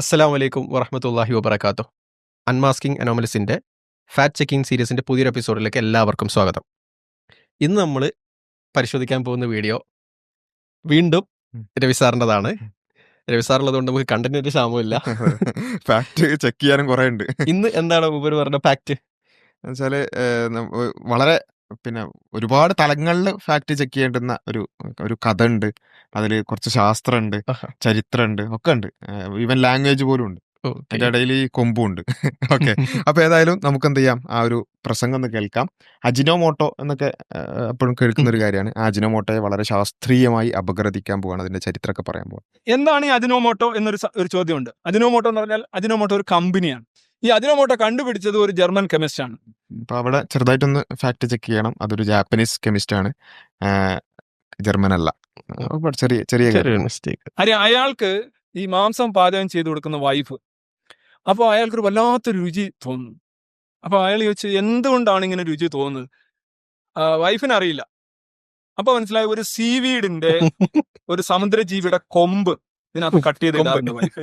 അസ്സലാമു വലൈക്കും വറഹ്മത്തുള്ളാഹി വാത്തു അൺമാസ്കിംഗ് അനോമലിസിന്റെ ഫാറ്റ് ചെക്കിംഗ് സീരീസിന്റെ പുതിയൊരു എപ്പിസോഡിലേക്ക് എല്ലാവർക്കും സ്വാഗതം. ഇന്ന് നമ്മൾ പരിശോധിക്കാൻ പോകുന്ന വീഡിയോ വീണ്ടും രവിസാറിന്റെതാണ് രവി സാറിന്റെതാണ്. രവി സാറുള്ളതുകൊണ്ട് നമുക്ക് കണ്ടന്റിന് ക്ഷാമമില്ല ഫാക്ട് ചെക്ക് ചെയ്യാനും കുറേ ഉണ്ട്. ഇന്ന് എന്താണ് ഉപരി പറഞ്ഞ ഫാക്ട് എന്നുവെച്ചാൽ വളരെ പിന്നെ ഒരുപാട് തലങ്ങളിൽ ഫാക്ട് ചെക്ക് ചെയ്യേണ്ടുന്ന ഒരു ഒരു കഥ ഉണ്ട് അതിൽ കുറച്ച് ശാസ്ത്രമുണ്ട് ചരിത്രമുണ്ട് ഒക്കെ ഉണ്ട് ഈവൻ ലാംഗ്വേജ് പോലും ഉണ്ട്. അതിന്റെ ഇടയിൽ ഈ കൊമ്പും ഉണ്ട് ഓക്കെ. അപ്പൊ ഏതായാലും നമുക്ക് എന്ത് ചെയ്യാം ആ ഒരു പ്രസംഗം ഒന്ന് കേൾക്കാം. അജിനോമോട്ടോ എന്നൊക്കെ എപ്പോഴും കേൾക്കുന്ന ഒരു കാര്യമാണ്. അജിനോ അജിനോമോട്ടോയെ വളരെ ശാസ്ത്രീയമായി അപഗ്രഥിക്കാൻ പോവാണ് അതിന്റെ ചരിത്രമൊക്കെ പറയാൻ പോവാണ്. എന്താണ് ഈ അജിനോമോട്ടോ എന്നൊരു ഒരു ചോദ്യമുണ്ട്. അജിനോമോട്ടോ എന്ന് പറഞ്ഞാൽ അജിനോമോട്ടോ ഒരു കമ്പനിയാണ്. ഈ അജിനോമോട്ടോ കണ്ടുപിടിച്ചത് ഒരു ജർമ്മൻ കെമിസ്റ്റ് ആണ്. അപ്പൊ അവിടെ ചെറുതായിട്ടൊന്ന് ഫാക്ട് ചെക്ക് ചെയ്യണം. അതൊരു ജാപ്പനീസ് കെമിസ്റ്റ് ആണ്. ജർമ്മൻ അല്ല. ചെറിയ ചെറിയ മിസ്റ്റേക്ക് അരി അയാൾക്ക് ഈ മാംസം പാചകം ചെയ്തു കൊടുക്കുന്ന വൈഫ് അപ്പോൾ അയാൾക്കൊരു വല്ലാത്തൊരു രുചി തോന്നുന്നു. അപ്പോൾ അയാൾ ചോദിച്ചു എന്തുകൊണ്ടാണ് ഇങ്ങനെ രുചി തോന്നുന്നത്? ആ, വൈഫിന് അറിയില്ല. അപ്പൊ മനസ്സിലായി ഒരു സീവീഡിന്റെ ഒരു സമുദ്രജീവിയുടെ കൊമ്പ് ഇതിനകത്ത് കട്ട് ചെയ്ത് വൈഫ്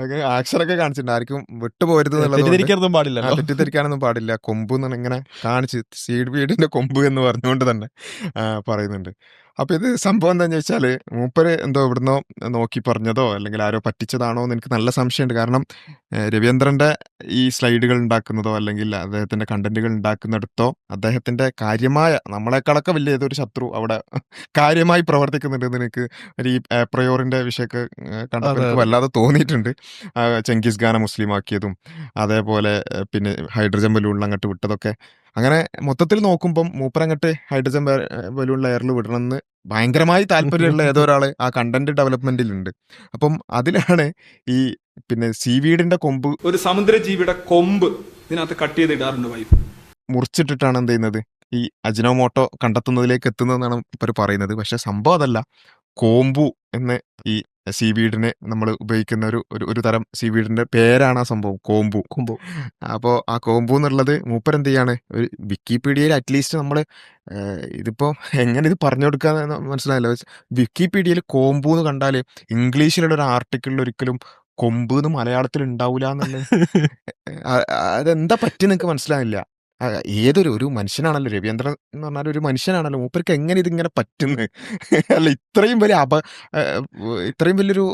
അങ്ങനെ ആക്ഷനൊക്കെ കാണിച്ചിട്ടുണ്ട് ആർക്കും വിട്ടുപോരുത് തെറ്റിദ്ധരിക്കാനൊന്നും തെറ്റിദ്ധരിക്കാനൊന്നും പാടില്ല. കൊമ്പ് ഇങ്ങനെ കാണിച്ച് സീഡ് വീടിന്റെ കൊമ്പ് എന്ന് പറഞ്ഞുകൊണ്ട് തന്നെ പറയുന്നുണ്ട്. അപ്പൊ ഇത് സംഭവം എന്താന്ന് വെച്ചാൽ മൂപ്പര് എന്തോ ഇവിടുന്നോ നോക്കി പറഞ്ഞതോ അല്ലെങ്കിൽ ആരോ പറ്റിച്ചതാണോ എന്ന് എനിക്ക് നല്ല സംശയമുണ്ട്. കാരണം രവീന്ദ്രന്റെ രവീന്ദ്രന്റെ ഈ സ്ലൈഡുകൾ ഉണ്ടാക്കുന്നതോ അല്ലെങ്കിൽ അദ്ദേഹത്തിന്റെ കണ്ടന്റുകൾ ഉണ്ടാക്കുന്നിടത്തോ അദ്ദേഹത്തിന്റെ കാര്യമായ നമ്മളെക്കാളൊക്കെ വലിയ ഏതൊരു ശത്രു അവിടെ കാര്യമായി പ്രവർത്തിക്കുന്നുണ്ടെന്ന് എനിക്ക് ഒരു ഈ പ്രയോറിന്റെ വിഷയമൊക്കെ ഏഹ്, കണ്ടപ്പോൾ. വല്ലാതെ തോന്നിയിട്ടുണ്ട്. ചെങ്കിസ് ഖാനെ മുസ്ലിമാക്കിയതും അതേപോലെ പിന്നെ ഹൈഡ്രജൻ ബലൂണിൽ അങ്ങോട്ട് വിട്ടതൊക്കെ അങ്ങനെ മൊത്തത്തിൽ നോക്കുമ്പം മൂപ്പരങ്ങട്ട് ഹൈഡ്രജൻ ബലൂൺ ലെയറിൽ വിടണമെന്ന് ഭയങ്കരമായി താല്പര്യമുള്ള ഏതോ ഒരാൾ ആ കണ്ടന്റ് ഡെവലപ്മെന്റിലുണ്ട് അപ്പം അതിലാണ് ഈ പിന്നെ സീവീഡിന്റെ കൊമ്പ് ഒരു സമുദ്രജീവിയുടെ കൊമ്പ് ഇതിനകത്ത് കട്ട് ചെയ്ത് ഇടാറുണ്ട് വൈഫ്. മുറിച്ചിട്ടിട്ടാണ് എന്ത് ചെയ്യുന്നത്? ഈ അജിനോമോട്ടോ കണ്ടെത്തുന്നതിലേക്ക് എത്തുന്നതെന്നാണ് ഇവർ പറയുന്നത്. പക്ഷെ സംഭവം അതല്ല. കോമ്പു എന്ന് ഈ സീവീഡിന് നമ്മൾ ഉപയോഗിക്കുന്ന ഒരു ഒരു- തരം തരം സീവീഡിന്റെ പേരാണ് ആ സംഭവം കോമ്പു കോമ്പു അപ്പോൾ ആ കോമ്പു എന്നുള്ളത് മൂപ്പർ എന്ത് ചെയ്യാണ്? ഒരു വിക്കിപീഡിയയിൽ അറ്റ്ലീസ്റ്റ് നമ്മൾ ഇതിപ്പോൾ എങ്ങനെ ഇത് പറഞ്ഞു കൊടുക്കാന്ന് മനസ്സിലായല്ലോ. വിക്കിപീഡിയയിൽ കോമ്പു എന്ന് കണ്ടാൽ ഇംഗ്ലീഷിലുള്ള ഒരു ആർട്ടിക്കിളിൽ ഒരിക്കലും കൊമ്പ് എന്ന് മലയാളത്തിൽ ഉണ്ടാവില്ല എന്നുള്ളത്. അതെന്താ പറ്റി നിങ്ങൾക്ക് മനസ്സിലാവില്ല ആ, ഏതൊരു ഒരു മനുഷ്യനാണല്ലോ രവീന്ദ്രൻ എന്ന് പറഞ്ഞാൽ ഒരു മനുഷ്യനാണല്ലോ. മൂപ്പർക്ക് എങ്ങനെ ഇതിങ്ങനെ പറ്റുന്നു? അല്ല ഇത്രയും വലിയ അപ ആ, ഇത്രയും വലിയൊരു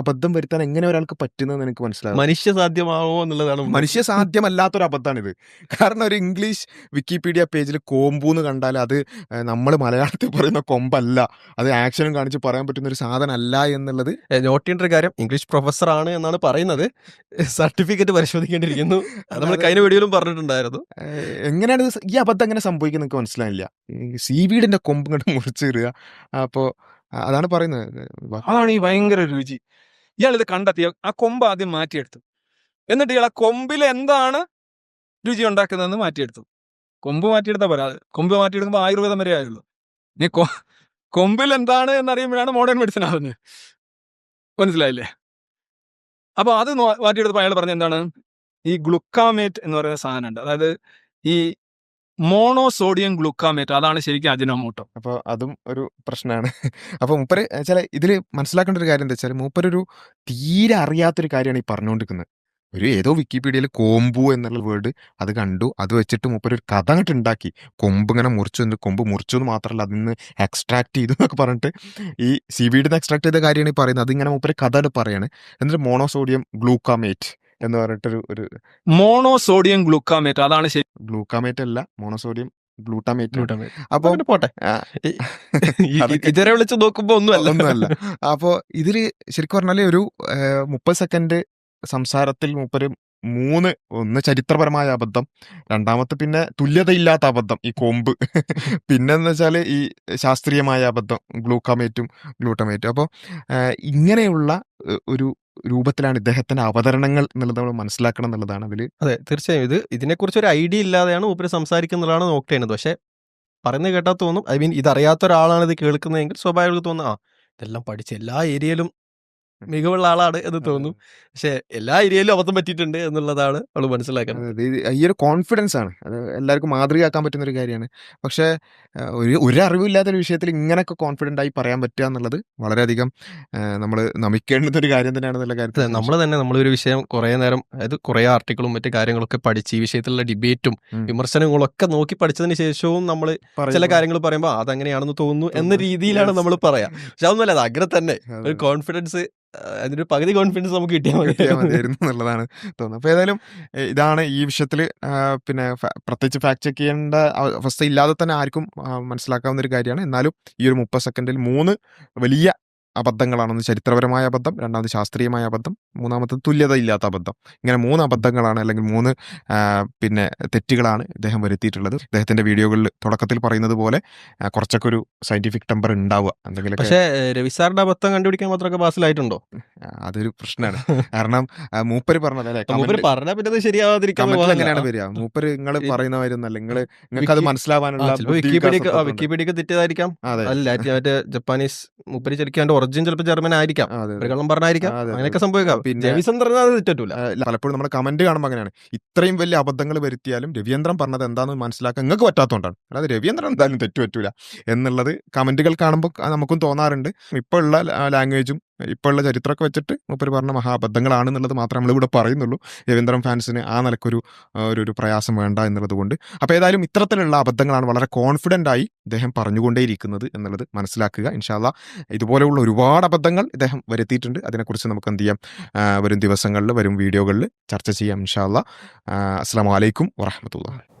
അബദ്ധം വരുത്താൻ എങ്ങനെ ഒരാൾക്ക് പറ്റുന്നതെന്ന് എനിക്ക് മനസ്സിലാവും മനുഷ്യ സാധ്യമാവോ എന്നുള്ളതാണ് മനുഷ്യ സാധ്യമല്ലാത്തൊരു അബദ്ധമാണിത് കാരണം ഒരു ഇംഗ്ലീഷ് വിക്കിപീഡിയ പേജിൽ കോമ്പു എന്ന് കണ്ടാൽ അത് നമ്മൾ മലയാളത്തിൽ പറയുന്ന കൊമ്പല്ല. അത് ആക്ഷനും കാണിച്ച് പറയാൻ പറ്റുന്ന ഒരു സാധനം അല്ല എന്നുള്ളത് നോട്ട് ചെയ്യേണ്ട ഒരു കാര്യം. ഇംഗ്ലീഷ് പ്രൊഫസർ ആണ് എന്നാണ് പറയുന്നത്. സർട്ടിഫിക്കറ്റ് പരിശോധിക്കേണ്ടിയിരിക്കുന്നു. അത് നമ്മൾ കഴിഞ്ഞ വീഡിയോയിലും പറഞ്ഞിട്ടുണ്ടായിരുന്നു. ഏഹ് എങ്ങനെയാണ് ഈ അബദ്ധം എങ്ങനെ സംഭവിക്കുന്നത് എനിക്ക് മനസ്സിലായില്ല. ഈ സീവീഡിന്റെ കൊമ്പ് ഇങ്ങോട്ട് മുറിച്ചിടുക അപ്പോ അതാണ് പറയുന്നത്. അതാണ് ഈ ഭയങ്കര രുചി. ഇയാൾ ഇത് ആ കൊമ്പ് ആദ്യം മാറ്റിയെടുത്തു. എന്നിട്ട് ഇയാൾ ആ കൊമ്പിൽ എന്താണ് രുചി ഉണ്ടാക്കുന്നതെന്ന് മാറ്റിയെടുത്തു. കൊമ്പ് മാറ്റിയെടുത്താൽ പോരാ. കൊമ്പ് മാറ്റിയെടുക്കുമ്പോൾ ആയുർവേദം വരെ ആയുള്ളൂ. ഇനി കൊമ്പിൽ എന്താണ് എന്നറിയുമ്പോഴാണ് മോഡേൺ മെഡിസിൻ ആവുന്നത്. മനസ്സിലായില്ലേ? അപ്പൊ അത് മാറ്റിയെടുത്തപ്പോൾ അയാൾ പറഞ്ഞ എന്താണ്? ഈ ഗ്ലുക്കാമേറ്റ് എന്ന് പറയുന്ന സാധനമുണ്ട്. അതായത് ഈ മോണോസോഡിയം ഗ്ലൂക്കാമേറ്റ് അതാണ് ശരിക്കും അജിനോമോട്ടോ. അപ്പോൾ അതും ഒരു പ്രശ്നമാണ് അപ്പോൾ മൂപ്പര് ചില ഇതിൽ മനസ്സിലാക്കേണ്ട ഒരു കാര്യം എന്താ വെച്ചാൽ മൂപ്പരൊരു തീരെ അറിയാത്തൊരു കാര്യമാണ് ഈ പറഞ്ഞുകൊണ്ടിരിക്കുന്നത് ഒരു ഏതോ വിക്കിപീഡിയയിൽ കോമ്പു എന്നുള്ള വേർഡ് അത് കണ്ടു. അത് വെച്ചിട്ട് മൂപ്പര് ഒരു കഥ അങ്ങോട്ട് ഉണ്ടാക്കി കൊമ്പ് ഇങ്ങനെ മുറിച്ചു എന്ന് കൊമ്പ് മുറിച്ചു എന്ന് മാത്രമല്ല അതിൽ നിന്ന് എക്സ്ട്രാക്ട് ചെയ്തു എന്നൊക്കെ പറഞ്ഞിട്ട് ഈ സി വീഡിന്ന് എക്സ്ട്രാക്ട് ചെയ്ത കാര്യമാണ് ഈ പറയുന്നത്. അതിങ്ങനെ മൂപ്പര് കഥ പറയാണ്. എന്നിട്ട് മോണോസോഡിയം ഗ്ലൂക്കാമേറ്റ്. എന്ന് പറഞ്ഞിട്ടൊരു ഒരു മോണോസോഡിയം ഗ്ലൂക്കാമേറ്റ് അതാണ് ശരി ഗ്ലൂക്കാമേറ്റ് അല്ല മോണോസോഡിയം ഗ്ലൂട്ടാമേറ്റ്. അപ്പൊ പോട്ടെ. ഇതുവരെ വിളിച്ച് നോക്കുമ്പോ ഒന്നുമല്ല. ഒന്നുമല്ല. അപ്പോ ഇതിൽ ശരിക്കും പറഞ്ഞാൽ ഒരു മുപ്പത് സെക്കൻഡ് സംസാരത്തിൽ മുപ്പര് മൂന്ന് ഒന്ന് ചരിത്രപരമായ അബദ്ധം രണ്ടാമത്തെ പിന്നെ തുല്യതയില്ലാത്ത അബദ്ധം ഈ കൊമ്പ്. പിന്നെ എന്ന് വെച്ചാൽ ഈ ശാസ്ത്രീയമായ അബദ്ധം ഗ്ലൂക്കാമേറ്റും ഗ്ലൂട്ടമേറ്റും. അപ്പോൾ ഇങ്ങനെയുള്ള ഒരു രൂപത്തിലാണ് ഇദ്ദേഹത്തിന്റെ അവതരണങ്ങൾ എന്നുള്ളത് നമ്മൾ മനസ്സിലാക്കണം എന്നുള്ളതാണ് അതിൽ അതെ തീർച്ചയായും. ഇത് ഇതിനെക്കുറിച്ച് ഒരു ഐഡിയ ഇല്ലാതെയാണ് ഉപരി സംസാരിക്കുന്നതാണ് നോട്ട് ചെയ്യുന്നത് പക്ഷെ പറയുന്നത് കേട്ടാൽ തോന്നും. ഐ മീൻ ഇതറിയാത്ത ഒരാളാണ് ഇത് കേൾക്കുന്നതെങ്കിൽ സ്വാഭാവികമായിട്ട് തോന്നും ആ ഇതെല്ലാം പഠിച്ച് എല്ലാ ഏരിയയിലും മികവുള്ള ആളാണ് എന്ന് തോന്നുന്നു പക്ഷെ എല്ലാ ഏരിയയിലും അബദ്ധം പറ്റിയിട്ടുണ്ട് എന്നുള്ളതാണ് അവൾ മനസ്സിലാക്കുന്നത്. ഈ ഒരു കോൺഫിഡൻസ് ആണ്. അത് എല്ലാവർക്കും മാതൃകയാക്കാൻ പറ്റുന്ന ഒരു കാര്യമാണ്. പക്ഷേ ഒരു ഒരു അറിവില്ലാത്ത ഒരു വിഷയത്തിൽ ഇങ്ങനെയൊക്കെ കോൺഫിഡന്റ് ആയി പറയാൻ പറ്റുക എന്നുള്ളത് വളരെയധികം നമ്മൾ നമിക്കേണ്ടുന്ന ഒരു കാര്യം തന്നെയാണ് തന്നെയാണെന്നുള്ള കാര്യത്തിൽ നമ്മൾ തന്നെ നമ്മളൊരു വിഷയം കുറേ നേരം അതായത് കുറേ ആർട്ടിക്കിളും മറ്റു കാര്യങ്ങളൊക്കെ പഠിച്ച് ഈ വിഷയത്തിലുള്ള ഡിബേറ്റും വിമർശനങ്ങളും ഒക്കെ നോക്കി പഠിച്ചതിന് ശേഷവും നമ്മൾ ചില കാര്യങ്ങൾ പറയുമ്പോൾ അതങ്ങനെയാണെന്ന് തോന്നുന്നു എന്ന രീതിയിലാണ് നമ്മൾ പറയാം. പക്ഷെ അതൊന്നുമല്ല അത് അങ്ങനെ തന്നെ ഒരു കോൺഫിഡൻസ് അതിന്റെ ഒരു പകുതി കോൺഫിഡൻസ് നമുക്ക് കിട്ടിയാൽ കിട്ടിയാൽ മതി മതിയായിരുന്നു എന്നുള്ളതാണ് തോന്നുന്നത്. അപ്പോൾ ഏതായാലും ഇതാണ് ഈ വിഷയത്തിൽ പിന്നെ പ്രത്യേകിച്ച് ഫാക്ട് ചെക്ക് ചെയ്യേണ്ട അവ- അവസ്ഥ ഇല്ലാതെ തന്നെ ആർക്കും മനസ്സിലാക്കാവുന്ന ഒരു കാര്യമാണ്. എന്നാലും ഈ ഒരു മുപ്പത് സെക്കൻഡിൽ മൂന്ന് വലിയ അബദ്ധങ്ങളാണെന്ന് ചരിത്രപരമായ അബദ്ധം രണ്ടാമത് ശാസ്ത്രീയമായ അബദ്ധം മൂന്നാമത്തത് തുല്യത ഇല്ലാത്ത അബദ്ധം. ഇങ്ങനെ മൂന്ന് അബദ്ധങ്ങളാണ് അല്ലെങ്കിൽ മൂന്ന് പിന്നെ തെറ്റുകളാണ് ഇദ്ദേഹം വരുത്തിയിട്ടുള്ളത്. ഇദ്ദേഹത്തിന്റെ വീഡിയോകളിൽ തുടക്കത്തിൽ പറയുന്നത് പോലെ കുറച്ചൊക്കെ ഒരു സയന്റിഫിക് ടെമ്പർ ഉണ്ടാവുക. എന്തെങ്കിലും പക്ഷേ രവി സാറിന്റെ അബദ്ധം കണ്ടുപിടിക്കാൻ മാത്രമൊക്കെ പാസിലായിട്ടുണ്ടോ? അതൊരു പ്രശ്നമാണ്. കാരണം മൂപ്പര് പറഞ്ഞത് അല്ലെ? മൂപ്പര് പറഞ്ഞ പിന്നെ ശരിയാവാതിരിക്കാൻ എങ്ങനെയാണ് വരിക? മൂപ്പര് നിങ്ങൾ ഈ- പറയുന്ന മാതിരിയൊന്നല്ല നിങ്ങൾ നിങ്ങൾക്ക് അത് മനസ്സിലാവാനുള്ള വിക്കിപീഡിയ വികാസം വിക്കിപീഡിയ തെറ്റിയതായിരിക്കാം. അതെ. അല്ല മറ്റേ ജപ്പാനീസ് മൂപ്പര് ശരിക്കും ഒറിജിൻ ചിലപ്പോൾ ജർമ്മൻ ആയിരിക്കാം. ഒരു കള്ളം പറഞ്ഞായിരിക്കാം. അങ്ങനെയൊക്കെ സംഭവിക്കാം. പിന്നെ- രവിചന്ദ്രൻ അത് തെറ്റൂല. പലപ്പോഴും നമ്മുടെ കമന്റ് കാണുമ്പോൾ അങ്ങനെയാണ്. ഇത്രയും വലിയ അബദ്ധങ്ങൾ വരുത്തിയാലും രവീന്ദ്രൻ പറഞ്ഞത് എന്താണെന്ന് മനസ്സിലാക്കാൻ നിങ്ങൾക്ക് പറ്റാത്തതുകൊണ്ടാണ് അതായത് രവീന്ദ്രൻ എന്തായാലും തെറ്റു പറ്റൂല എന്നുള്ളത് കമന്റുകൾ കാണുമ്പോൾ നമുക്കും തോന്നാറുണ്ട്. ഇപ്പോൾ ഉള്ള ലാംഗ്വേജും ഇപ്പോൾ ഉള്ള ചരിത്രമൊക്കെ വെച്ചിട്ട് മൂപ്പര് പറഞ്ഞ മഹാബദ്ധങ്ങളാണ് എന്നുള്ളത് മാത്രമേ നമ്മളിവിടെ പറയുന്നുള്ളൂ. രവീന്ദ്രൻ ഫാൻസിന് ആ നിലക്കൊരു ഒരു പ്രയാസം വേണ്ട എന്നുള്ളത് കൊണ്ട്. അപ്പോൾ ഏതായാലും ഇത്തരത്തിലുള്ള അബദ്ധങ്ങളാണ് വളരെ കോൺഫിഡന്റ് ആയി ഇദ്ദേഹം പറഞ്ഞുകൊണ്ടേയിരിക്കുന്നത് എന്നുള്ളത് മനസ്സിലാക്കുക. ഇൻഷാല്ല ഇതുപോലെയുള്ള ഒരുപാട് അബദ്ധങ്ങൾ ഇദ്ദേഹം വരുത്തിയിട്ടുണ്ട്. അതിനെക്കുറിച്ച് നമുക്ക് എന്ത് ചെയ്യാം? വരും ദിവസങ്ങളിൽ വരും വീഡിയോകളിൽ ചർച്ച ചെയ്യാം ഇൻഷാല്ല അസ്സാം വലൈക്കും വറഹമത്തുള്ള